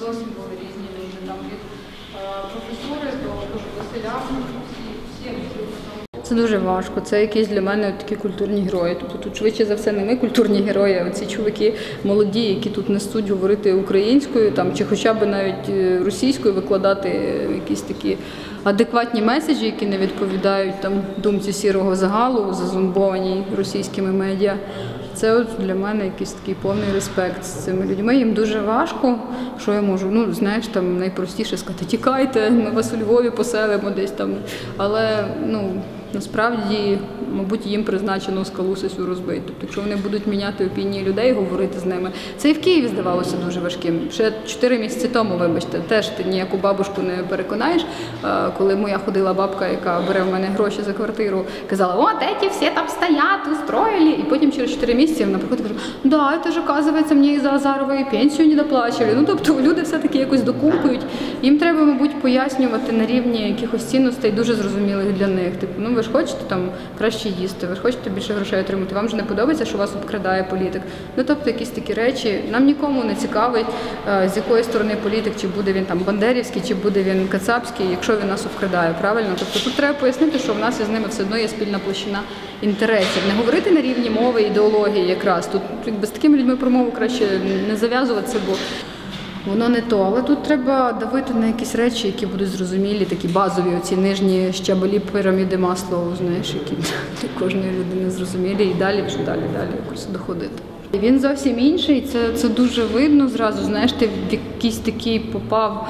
зовсім були різні люди. Там від е, професори до, Василя, ну, всі, абсолютно. Це дуже важко. Це якісь для мене такі культурні герої. Тобто тут швидше за все не ми культурні герої, а ці чуваки молоді, які тут несуть говорити українською, там чи хоча б навіть е, російською викладати якісь такі адекватні меседжі, які не відповідають там думці сірого загалу, зазумбованій російськими медіа. Це от для мене якийсь такий повний респект з цими людьми. Їм дуже важко. Що я можу? Ну, знаєш, там найпростіше сказати, тікайте, ми вас у Львові поселимо десь там. Але ну насправді, мабуть, їм призначено скалу сесю розбити. Тобто, якщо вони будуть міняти опінії людей, говорити з ними. Це і в Києві здавалося дуже важким. Ще чотири місяці тому, вибачте, теж ти ніяку бабушку не переконаєш. Коли моя ходила бабка, яка бере в мене гроші за квартиру, казала, от эти всі там стоять, устроїли. І потім через чотири місяці вона приходить і каже, да, це ж, оказується, мені за Азарової пенсію не доплачували. Ну, тобто люди все-таки якось докумкують. Їм треба, мабуть, пояснювати на рівні якихось цінностей дуже зрозумілих для них. Типу, ну ви ж хочете там краще їсти, ви ж хочете більше грошей отримати. Вам же не подобається, що вас обкрадає політик. Ну тобто якісь такі речі нам нікому не цікавить, е, з якої сторони політик, чи буде він там бандерівський, чи буде він кацапський, якщо він нас обкрадає, правильно? Тобто тут треба пояснити, що в нас із ними все одно є спільна площина інтересів. Не говорити на рівні мови, ідеології якраз. Тут якби з такими людьми про мову краще не зав'язуватися, бо Воно не то, але тут треба давити на якісь речі, які будуть зрозумілі, такі базові, оці нижні щабелі піраміди масло, знаєш, які для кожної людини зрозумілі, і далі вже далі, далі якось доходити. Він зовсім інший, це, це дуже видно зразу. Знаєш, ти в якийсь такий попав.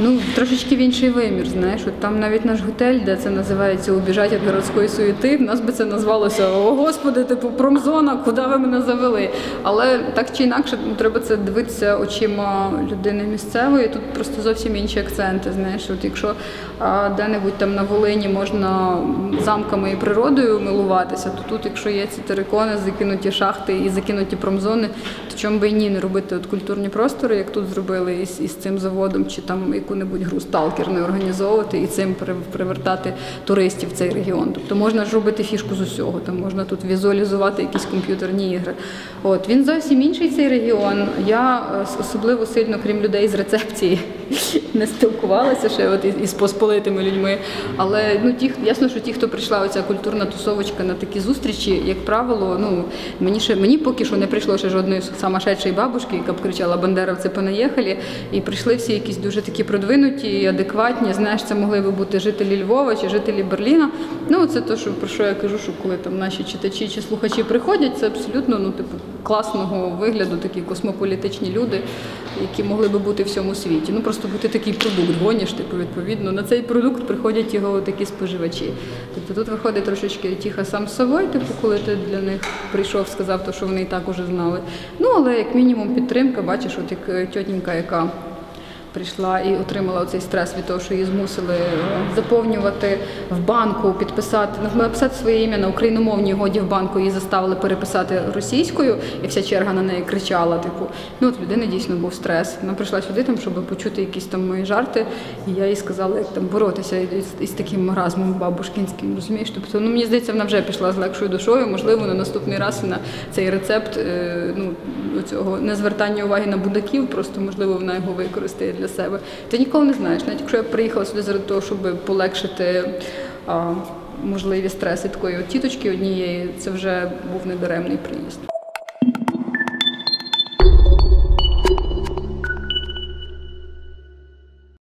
Ну, трошечки в інший вимір, знаєш, от там навіть наш готель, де це називається убіжать від городської суєти, в нас би це назвалося О, Господи, типу промзона, куди ви мене завели? Але так чи інакше, ну, треба це дивитися очима людини місцевої. Тут просто зовсім інші акценти. Знаєш, от якщо а, де-небудь там на Волині можна замками і природою милуватися, то тут, якщо є ці терикони, закинуті шахти і закинуті промзони, то чому би і ні не робити от культурні простори, як тут зробили із, із цим заводом, чи там яку-небудь гру сталкер не організовувати і цим при- привертати туристів в цей регіон. Тобто можна ж робити фішку з усього. Там можна тут візуалізувати якісь комп'ютерні ігри. От він зовсім інший цей регіон. Я е, особливо сильно, крім людей з рецепції, не спілкувалася ще от із, посполитими людьми. Але ну ті, ясно, що ті, хто прийшла оця культурна тусовочка на такі зустрічі, як правило, ну мені ще мені поки що не прийшло ще жодної самошедшої бабушки, яка б кричала Бандеровці понаїхали. І прийшли всі якісь дуже такі продвинуті, адекватні. Знаєш, це могли би бути жителі Львова чи жителі Берліна. Ну це те, про що я кажу, що коли там наші читачі чи слухачі приходять, це абсолютно ну типу класного вигляду, такі космополітичні люди, які могли би бути в всьому світі. Ну просто бути такий продукт, гоніш, типу, відповідно. На цей продукт приходять його такі споживачі. Тобто тут виходить трошечки тіха сам з собою, типу, коли ти для них прийшов, сказав, то, що вони і так уже знали. Ну але як мінімум підтримка, бачиш, от як тьотінька, яка прийшла і отримала цей стрес від того, що її змусили е, заповнювати в банку, підписати, написати своє ім'я на україномовній годі в банку, її заставили переписати російською, і вся черга на неї кричала. Типу, ну от людини дійсно був стрес. Вона прийшла сюди, там, щоб почути якісь там мої жарти, і я їй сказала, як там боротися із, із таким маразмом бабушкінським. Розумієш? Тобто, ну мені здається, вона вже пішла з легшою душою. Можливо, на наступний раз вона цей рецепт е, ну, цього незвертання уваги на будаків, просто можливо вона його використає для себе. Ти ніколи не знаєш, навіть якщо я приїхала сюди заради того, щоб полегшити а, можливі стреси такої от тіточки однієї, це вже був недаремний приїзд.